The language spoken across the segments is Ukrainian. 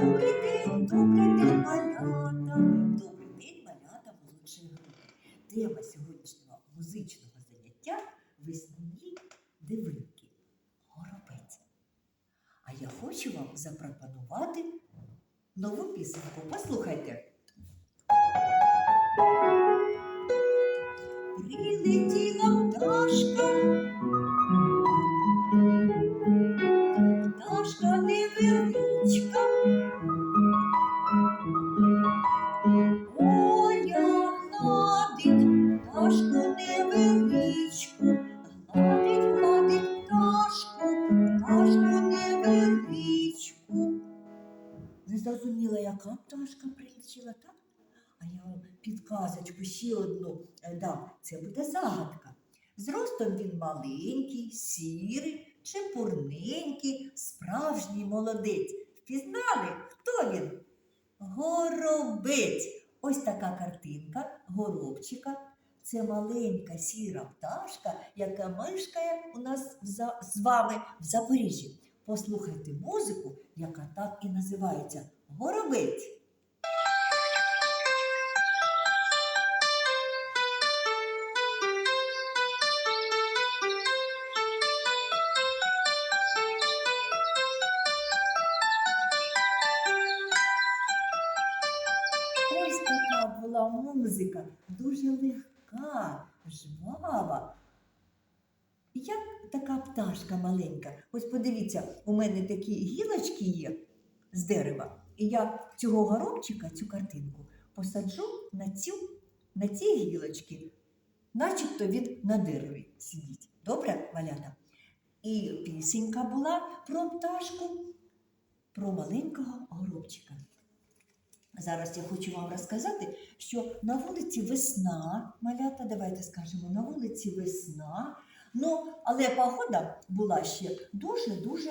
Добрий добрий малята. Добрий день, малята молодшої. Тема сьогоднішнього музичного заняття весняні дивинки. Горобець. А я хочу вам запропонувати нову пісеньку. Послухайте. Гладить невеличку, гладить, гладить пташку, пташку невеличку. Не зрозуміла, яка пташка прилетіла, так? А я вам підказочку ще одну е, дам. Це буде загадка. Зростом він маленький, сірий, чепурненький, справжній молодець. Впізнали, хто він? Горобець. Ось така картинка горобчика. Це маленька сіра пташка, яка мешкає у нас з вами в Запоріжжі. Послухайте музику, яка так і називається Горобець. Ось така була музика, дуже легка, жвава. Як така пташка маленька. Ось подивіться, у мене такі гілочки є з дерева. І я цього горобчика, цю картинку, посаджу на, цю, на ці гілочки, начебто він на дереві сидить. Добре, малята? І пісенька була про пташку, про маленького горобчика. Зараз я хочу вам розказати, що на вулиці весна, малята, давайте скажемо, на вулиці весна. Ну, але погода була ще дуже-дуже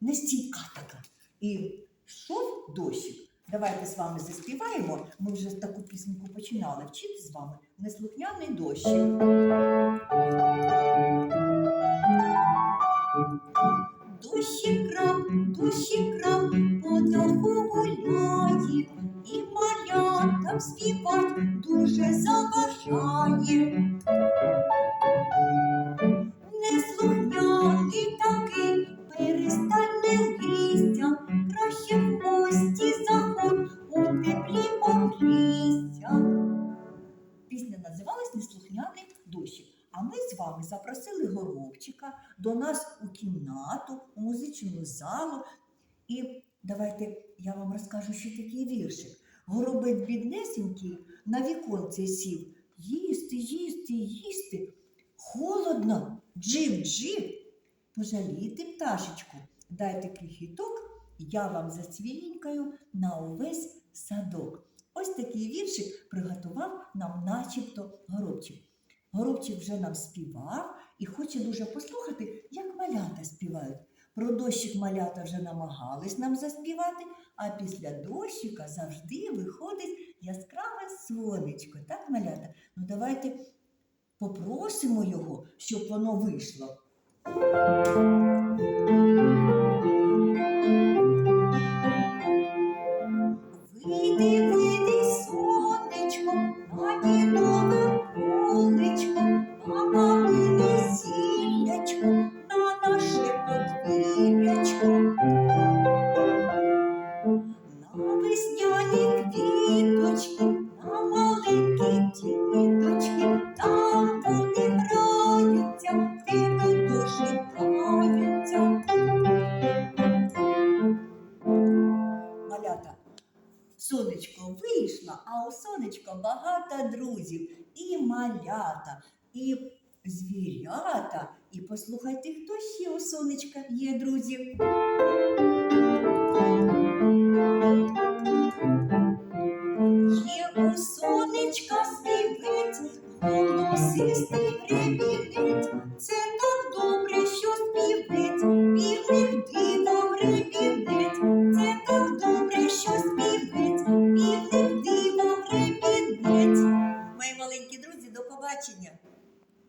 нестійка така. І йшов дощик. Давайте з вами заспіваємо. Ми вже таку пісеньку починали вчити з вами. Неслухняний дощик. Дощик заважає. Неслухняний такий, перестань не грійся, краще в гості заходь, у теплі погрійся. Пісня називалась Неслухняний дощик. А ми з вами запросили горобчика до нас у кімнату, у музичну залу. І давайте я вам розкажу ще такий віршик. Горобець біднесенький на віконце сів. Їсти, їсти, їсти. Холодно, джив, джив. Пожалійте пташечку, дайте крихіток, я вам зацвіленькаю на увесь садок. Ось такий віршик приготував нам начебто горобчик. Горобчик вже нам співав і хоче дуже послухати, як малята співають. Про дощик малята вже намагались нам заспівати, а після дощика завжди виходить яскраве сонечко. Так, малята? Ну давайте попросимо його, щоб воно вийшло. Сонечко вийшло, а у сонечка багато друзів. І малята, і звірята. І послухайте, хто ще у сонечка є, друзі. Є у сонечка співець, голосистий